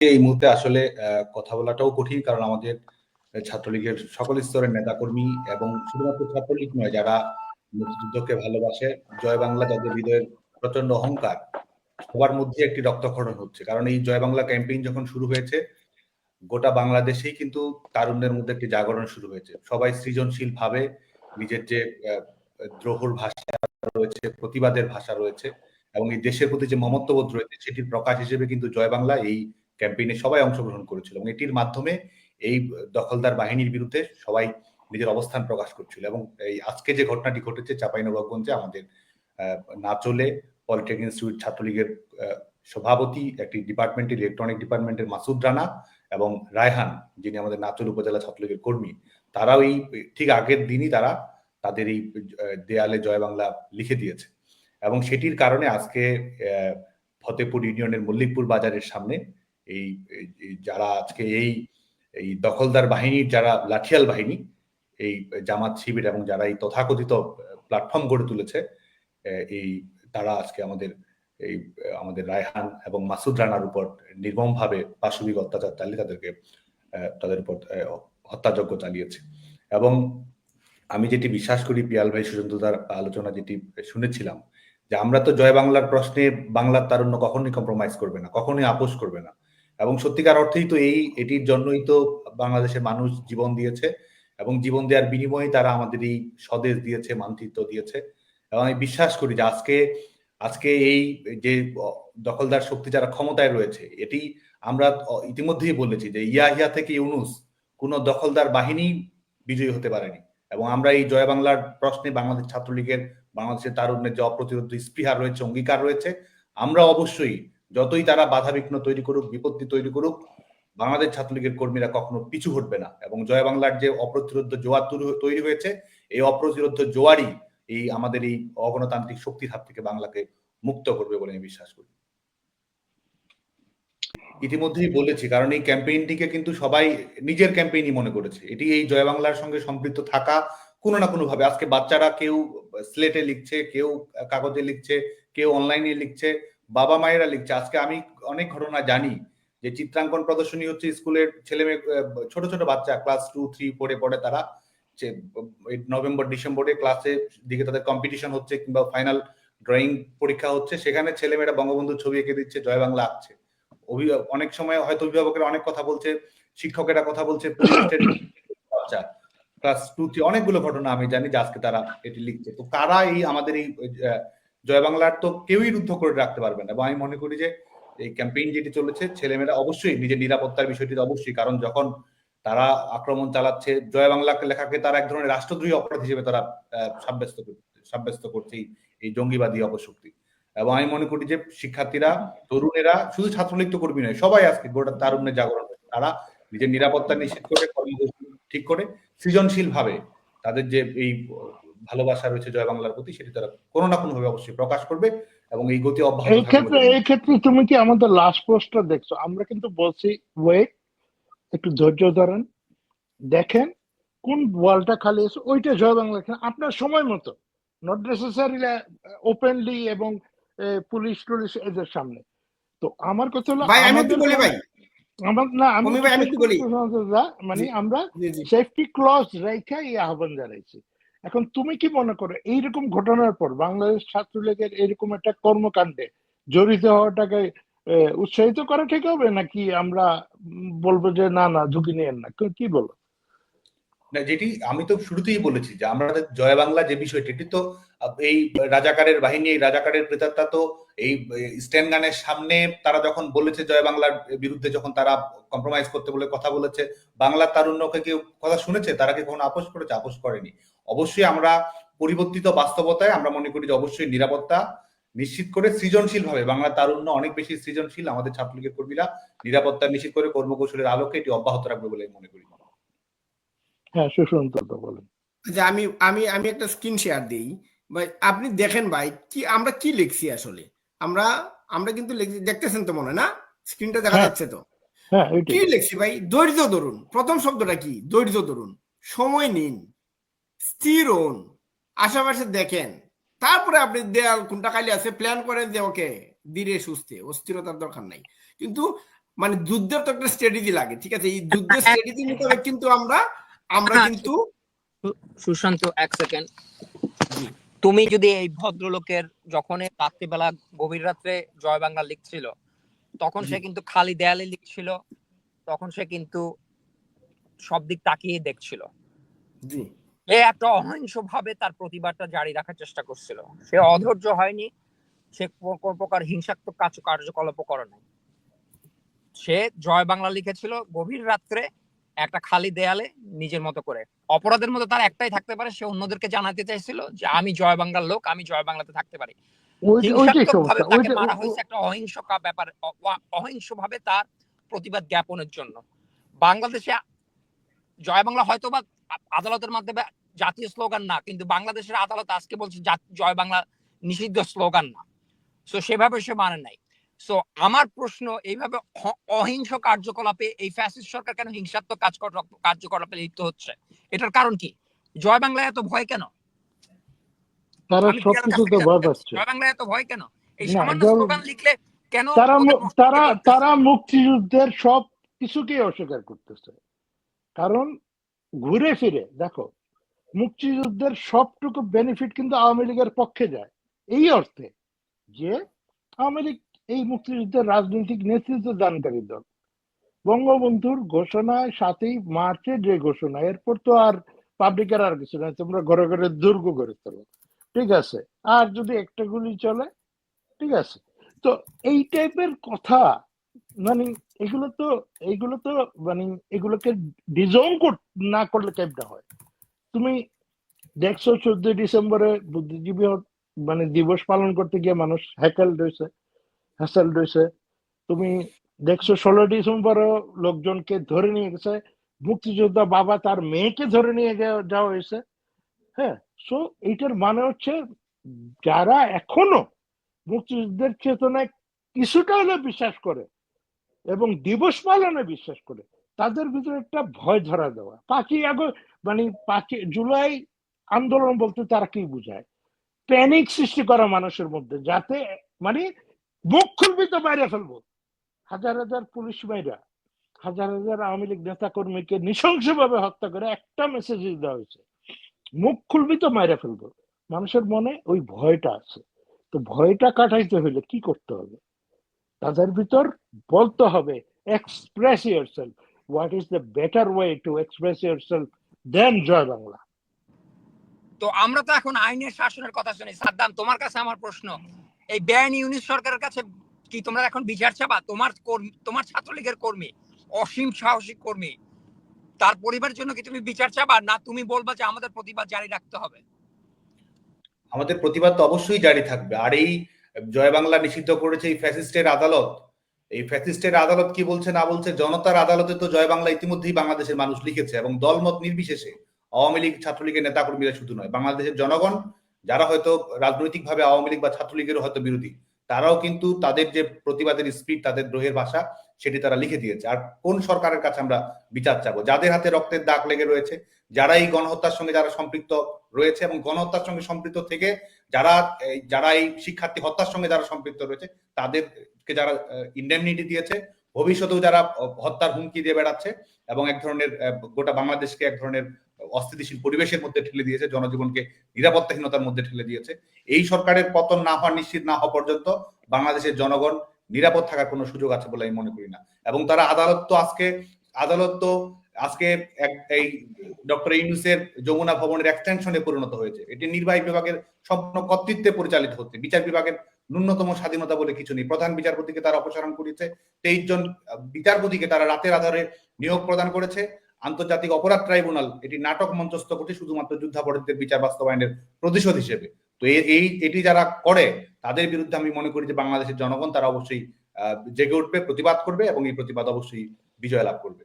এই মুহূর্তে আসলে কথা বলাটাও কঠিন কারণ আমাদের ছাত্রলীগের সকল স্তরের নেতাকর্মী এবং শুধুমাত্র ছাত্রলীগ নয়, যারা মুক্তিযুদ্ধকে ভালোবাসে, জয় বাংলা যাদের হৃদয়ের প্রচণ্ড অহংকার, সবার মধ্যে একটি রক্তক্ষরণ হচ্ছে। কারণ এই জয় বাংলা ক্যাম্পেইন যখন শুরু হয়েছে, গোটা বাংলাদেশেই কিন্তু তারুণ্যের মধ্যে একটি জাগরণ শুরু হয়েছে। সবাই সৃজনশীল ভাবে নিজের যে দ্রোহর ভাষা রয়েছে, প্রতিবাদের ভাষা রয়েছে এবং এই দেশের প্রতি যে মমত্ববোধ রয়েছে, সেটির প্রকাশ হিসেবে কিন্তু জয় বাংলা এই ক্যাম্পেইনে সবাই অংশগ্রহণ করেছিল এবং এটির মাধ্যমে এই দখলদার বাহিনীর বিরুদ্ধে সবাই নিজের অবস্থান প্রকাশ করছিল এবং এই আজকে যে ঘটনাটি ঘটেছে চাঁপাইনবাবগঞ্জে আমাদের আহ, নাচলে পলিটেকনিক ইনস্টিটিউট ছাত্রলীগের সভাপতি একটি ডিপার্টমেন্টের ইলেকট্রনিক ডিপার্টমেন্টের মাসুদ রানা এবং রায়হান যিনি আমাদের নাচল উপজেলা ছাত্রলীগের কর্মী তারাও এই ঠিক আগের দিনই তারা তাদের এই দেয়ালে জয় বাংলা লিখে দিয়েছে এবং সেটির কারণে আজকে ফতেপুর ইউনিয়নের মল্লিকপুর বাজারের সামনে এই যারা আজকে এই এই দখলদার বাহিনীর যারা লাঠিয়াল বাহিনী, এই জামাত শিবির এবং যারা এই তথাকথিত প্ল্যাটফর্ম গড়ে তুলেছে এই, তারা আজকে আমাদের, এই, আমাদের রায়হান এবং মাসুদ রানার উপর নির্মমভাবে পাশবিক অত্যাচার চালিয়ে তাদেরকে তাদের উপর হত্যাযজ্ঞ চালিয়েছে। এবং আমি যেটি বিশ্বাস করি, পিয়াল ভাই সুজন্তদার আলোচনা যেটি শুনেছিলাম, যে আমরা তো জয় বাংলার প্রশ্নে বাংলার তারুণ্য কখনোই কম্প্রোমাইজ করবে না, কখনোই আপোষ করবে না। এবং সত্যিকার অর্থেই তো এই, এটির জন্যই তো বাংলাদেশের মানুষ জীবন দিয়েছে এবং জীবন দেওয়ার বিনিময়ে তারা আমাদের এই স্বদেশ দিয়েছে, মানচিত্র দিয়েছে। এবং আমি বিশ্বাস করি যে আজকে আজকে এই যে দখলদার শক্তি যারা ক্ষমতায় রয়েছে, এটি আমরা ইতিমধ্যেই বলেছি যে ইয়াহিয়া থেকে ইউনুস কোন দখলদার বাহিনী বিজয়ী হতে পারেনি। এবং আমরা এই জয় বাংলার প্রশ্নে বাংলাদেশ ছাত্রলীগের, বাংলাদেশের তারুণ্যের যে অপ্রতিরোধ স্পৃহা রয়েছে, অঙ্গীকার রয়েছে, আমরা অবশ্যই যতই তারা বাধা বিঘ্ন তৈরি করুক, বিপত্তি তৈরি করুক, বাংলাদেশ ছাত্রলীগের কর্মীরা কখনো পিছু হটবে না। এবং জয় বাংলার যে অপ্রতিরোধ জোয়ার তৈরি- হয়েছে, এই অপ্রতিরোধ জোয়ারই এই আমাদের এই অগণতান্ত্রিক শক্তির হাত থেকে বাংলাকে মুক্ত করবে বলে আমি বিশ্বাস করি। ইতিমধ্যেই বলেছি, কারণ এই ক্যাম্পেইনটিকে কিন্তু সবাই নিজের ক্যাম্পেইনই মনে করেছে। এটি এই জয় বাংলার সঙ্গে সম্পৃক্ত থাকা কোনো না কোনো ভাবে আজকে বাচ্চারা কেউ স্লেটে লিখছে, কেউ কাগজে লিখছে, কেউ অনলাইনে লিখছে বাবা মায়েরা লিখছে। আজকে আমি অনেক ঘটনা জানি যে চিত্রাঙ্কন প্রদর্শনী হচ্ছে স্কুলের ছেলে মেয়ে ছোট ছোট বাচ্চা ক্লাস টু থ্রি ফোরে পড়ে তারা নভেম্বর, ডিসেম্বরে ক্লাসে দিকে তাদের কম্পিটিশন হচ্ছে কিংবা ফাইনাল ড্রয়িং পরীক্ষা হচ্ছে, সেখানে ছেলেমেয়েরা বঙ্গবন্ধুর ছবি এঁকে দিচ্ছে, জয় বাংলা আঁকছে। অনেক সময় হয়তো অভিভাবকেরা অনেক কথা বলছে, শিক্ষকেরা কথা বলছে ক্লাস টু থ্রি অনেকগুলো ঘটনা আমি জানি যে আজকে তারা এটি লিখছে। তো কারা এই, আমাদের এই জয় বাংলার তো কেউই রুদ্ধ করে রাখতে পারবে না এবং আমি মনে করি যে এই ক্যাম্পেইন যেটি চলেছে, ছেলেমেয়েরা অবশ্যই নিজের নিরাপত্তার বিষয়টি অবশ্যই, কারণ যখন তারা আক্রমণ চালাচ্ছে, জয় বাংলা লেখাকে তারা এক ধরনের রাষ্ট্রদ্রোহী অপরাধ হিসেবে তারা সাব্যস্ত সাব্যস্ত করছে এই- জঙ্গিবাদী অপশক্তি এবং আমি মনে করি যে শিক্ষার্থীরা, তরুণেরা শুধু ছাত্রলীগ তো কর্মী নয়, সবাই আজকে গোটা তারুণ্যের জাগরণ। তারা নিজের নিরাপত্তা নিশ্চিত করে, কর্মসূচি ঠিক করে সৃজনশীল ভাবে তাদের যে এই ভালোবাসা রয়েছে জয় বাংলার প্রতি সেটি তারা কোনো না কোনো ভাবে অবশ্যই প্রকাশ করবে এবং এই গতি অব্যাহত এই ক্ষেত্রে এই ক্ষেত্রে তুমি কি আমাদের লাস্ট পোস্টটা দেখছ? আমরা কিন্তু বলছি ওয়েট একটু ধৈর্য ধরেন। দেখেন কোন ওয়ালটা খালি আছে ওইটা জয় বাংলা লেখেন। আপনার সময় মতো নট নেসেসারি ওপেনলি এবং পুলিশ টুলিশ এদের সামনে। তো আমার কথা হলো ভাই আমি একটু বলি ভাই। আমার না আমি ভাই, আমি একটু বলি। মানে আমরা সেফটি ক্লজ রেখে এই আহ্বান জানাইছি। এখন তুমি কি মনে করো, এইরকম ঘটনার পর বাংলাদেশ ছাত্রলীগের এরকম একটা কর্মকাণ্ডে জড়িত হওয়াটাকে উৎসাহিত করা ঠিক হবে নাকি আমরা বলব যে না না, ঝুঁকি নিয়েন না? কি- বলো? না, যেটি আমি তো শুরুতেই বলেছি যে আমরা জয় বাংলা যে বিষয়টি, এটি তো এই রাজাকারের বাহিনী এই রাজাকারের প্রেতাত্মা তো এই স্ট্যান্ড গানের সামনে তারা যখন বলেছে জয় বাংলার বিরুদ্ধে যখন তারা কম্প্রোমাইজ করতে বলে কথা বলেছে বাংলার তারুণ্যকে কেউ কথা শুনেছে? তারা কি কখনো আপোষ করেছে? আপোষ করেনি। অবশ্যই আমরা পরিবর্তিত বাস্তবতায় আমরা মনে করি যে অবশ্যই নিরাপত্তা নিশ্চিত করে সৃজনশীল ভাবে বাংলার তারুণ্য অনেক বেশি সৃজনশীল আমাদের ছাত্রলীগের কর্মীরা নিরাপত্তা নিশ্চিত করে কর্মকৌশলের আলোকে এটি অব্যাহত রাখবে বলে মনে করি। হ্যাঁ সুশান্ত বলেন। আচ্ছা আমি আমি আমি একটা স্ক্রিন শেয়ার দিই। ভাই আপনি দেখেন ভাই কি আমরা কি লিখছি আসলে? আমরা আমরা কিন্তু দেখতেছেন তো মনে হয় না? স্ক্রিনটা দেখা হ্যাঁ। যাচ্ছে তো? হ্যাঁ কি লিখছি ভাই? ধৈর্য ধরুন। প্রথম শব্দটা কি? ধৈর্য ধরুন। সময় নিন। স্থির হন। আশেপাশে দেখেন। তারপরে আপনি দেয়াল কোনটা খালি আছে প্ল্যান করেন যে ওকে ধীরে সুস্থে। অস্থিরতার দরকার নাই। কিন্তু মানে যুদ্ধের তো একটা স্ট্র্যাটেজি লাগে ঠিক আছে? এই যুদ্ধের স্ট্র্যাটেজি মোতাবেক কিন্তু আমরা আমরা হ্যাঁ, কিন্তু সুশান্ত এক সেকেন্ড। তুমি যদি এই ভদ্রলোকের যখন রাত্রিবেলা গভীর রাত্রে জয় বাংলা লিখছিল তখন সে কিন্তু খালি দেয়ালে লিখছিল তখন সে কিন্তু সব দিক তাকিয়ে দেখছিল। এ একটা অহিংস ভাবে তার প্রতিবাদটা জারি রাখার চেষ্টা করছিল। সে অধৈর্য হয়নি সে কোন কোনো প্রকার হিংসাত্মক কাজ কার্যকলাপ করে নাই। সে জয় বাংলা লিখেছিল গভীর রাত্রে একটা খালি দেয়ালে নিজের মতো করে। অপরাধের মতো তার একটাই থাকতে পারে সে অন্যদেরকে জানাতে চাইছিল যে আমি জয় বাংলার লোক আমি জয় বাংলাতে থাকতে পারি। তাকে মারা হয়েছে একটা অহিংস ব্যাপার অহিংস ভাবে তার প্রতিবাদ জ্ঞাপনের জন্য। বাংলাদেশে জয় বাংলা হয়তো বা আদালতের মাধ্যমে জাতীয় স্লোগান না কিন্তু বাংলাদেশের আদালত আজকে বলছে জয় বাংলা নিষিদ্ধ স্লোগান না। তো সেভাবে সে মানে নাই। সো আমার প্রশ্ন এইভাবে অহিংস কার্যকলাপে এই ফ্যাসিস্ট সরকার কেন হিংসাত্মক কাজ কার্যকলাপে লিপ্ত হচ্ছে? এটার কারণ কি? জয় বাংলা এত ভয় কেন? তারা সবকিছুতে ভয় পাচ্ছে। জয় বাংলা এত ভয় কেন? এই সামান্য স্লোগান লিখলে কেন তারা তারা তারা মুক্তিযুদ্ধের সব কিছুকেই অস্বীকার করতেছে। কারণ ঘুরে ফিরে দেখো মুক্তিযুদ্ধের সবটুকু বেনিফিট কিন্তু আওয়ামী লীগের পক্ষে যায়। এই অর্থে যে আওয়ামী লীগ এই মুক্তিযুদ্ধের রাজনৈতিক নেতৃত্ব দানকারী দল। বঙ্গবন্ধুর ঘোষণায় সাতই মার্চে যে ঘোষণা, এরপর তো আর পাবলিকের আর কিছু নাই তোমরা ঘরে ঘরে দুর্গ করে তোলো ঠিক আছে? আর যদি একটা গুলি চলে, ঠিক আছে? তো এই টাইপের কথা মানে এগুলো তো এগুলো তো মানে এগুলোকে ডিজাইন না করলে কেমটা হয়? তুমি দেখছ চোদ্দই ডিসেম্বরে বুদ্ধিজীবী মানে দিবস পালন করতে গিয়ে মানুষ হ্যাকেল রয়েছে। হ্যাসেল রয়েছে। তুমি দেখছ ষোলো ডিসেম্বরও লোকজনকে ধরে নিয়ে গেছে। মুক্তিযোদ্ধা বাবা তার মেয়েকে ধরে নিয়ে যাওয়া হয়েছে। হ্যাঁ সো এইটার মানে হচ্ছে যারা এখনও মুক্তিযুদ্ধের চেতনায় কিছুটা হলে বিশ্বাস করে এবং দিবস পালনে বিশ্বাস করে, তাদের ভিতরে একটা ভয় ধরা দেওয়া। পাঁচই আগস্ট মানে পাঁচই জুলাই আন্দোলন বলতে তারা কি বুঝায়? প্যানিক সৃষ্টি করা মানুষের মধ্যে, যাতে মানে মুখ খুলবি তো বাইরে ফেলব। হাজার হাজার পুলিশ মাইরা হাজার হাজার আওয়ামী লীগ নেতা কর্মীকে নৃশংসভাবে হত্যা করে একটা মেসেজ দেওয়া হয়েছে। মুখ খুলবি তো মাইরা ফেলব। মানুষের মনে ওই ভয়টা আছে। তো ভয়টা কাটাইতে হলে কি করতে হবে? তাদের ভিতর বলতে হবে express yourself what is the better way to express yourself then জয় বাংলা তো আমরা তো এখন আইনের শাসনের কথা শুনি। সাদ্দাম, তোমার কাছে আমার প্রশ্ন। এই বেআইনি ইউনিট সরকারের কাছে কি তোমরা এখন বিচার চাবা? তোমার তোমার ছাত্রলীগের কর্মী, অসীম সাহসী কর্মী, তার পরিবারের জন্য কি তুমি বিচার চাবা? না, তুমি বলবা যে আমাদের প্রতিবাদ জারি রাখতে হবে। আমাদের প্রতিবাদ তো অবশ্যই জারি থাকবে। আর এই জয় বাংলা নিষিদ্ধ করেছে এই ফ্যাসিস্টের আদালত। এই ফ্যাসিস্টের আদালত কি বলছে, না বলছে, জনতার আদালতে তো জয় বাংলা ইতিমধ্যেই বাংলাদেশের মানুষ লিখেছে এবং দলমত নির্বিশেষে আওয়ামী লীগ ছাত্রলীগের নেতাকর্মীরা শুধু নয়, বাংলাদেশের জনগণ যারা হয়তো রাজনৈতিকভাবে আওয়ামী লীগ বা ছাত্রলীগেরও হয়তো বিরোধী, তারাও কিন্তু তাদের যে প্রতিবাদের স্পিড তাদের দ্রোহের ভাষা, সেটি তারা লিখে দিয়েছে। আর কোন সরকারের কাছে আমরা বিচার চাবো? যাদের হাতে রক্তের দাগ লেগে রয়েছে যারা এই গণহত্যার সঙ্গে যারা সম্পৃক্ত রয়েছে এবং গণহত্যার সঙ্গে সম্পৃক্ত থেকে যারা যারা এই শিক্ষার্থী হত্যার সঙ্গে যারা সম্পৃক্ত রয়েছে, তাদেরকে যারা ইন্ডেমনিটি দিয়েছে, ভবিষ্যতেও যারা হত্যার হুমকি দিয়ে বেড়াচ্ছে এবং এক ধরনের গোটা বাংলাদেশকে এক ধরনের অস্থিতিশীল পরিবেশের মধ্যে ঠেলে দিয়েছে, জনজীবনকে নিরাপত্তাহীনতার মধ্যে ঠেলে দিয়েছে। এই সরকারের পতন না হওয়া নিশ্চিত না হওয়া পর্যন্ত বাংলাদেশের জনগণ নিরাপদ থাকার কোনো সুযোগ আছে বলে আমি মনে করি না। এবং তারা আদালত তো আজকে, আদালত তো আজকে এই ডক্টর ইউনুসের যমুনা ভবনের এক্সটেনশনে পরিণত হয়েছে। এটি নির্বাহী বিভাগের সম্পূর্ণ কর্তৃত্বে পরিচালিত হচ্ছে। বিচার বিভাগের ন্যূনতম স্বাধীনতা বলে কিছু নেই। প্রধান বিচারপতিকে তারা অপসারণ করেছে। তেইশ জন বিচারপতিকে তারা রাতের আধারে নিয়োগ প্রদান করেছে। আন্তর্জাতিক অপরাধ ট্রাইব্যুনাল এটি নাটক মঞ্চস্থ করছে শুধুমাত্র যুদ্ধাপরাধীদের বিচার বাস্তবায়নের প্রতিশোধ হিসেবে। তো এই এটি যারা করে, তাদের বিরুদ্ধে আমি মনে করি যে বাংলাদেশের জনগণ তারা অবশ্যই জেগে উঠবে, প্রতিবাদ করবে এবং এই প্রতিবাদ অবশ্যই বিজয় লাভ করবে।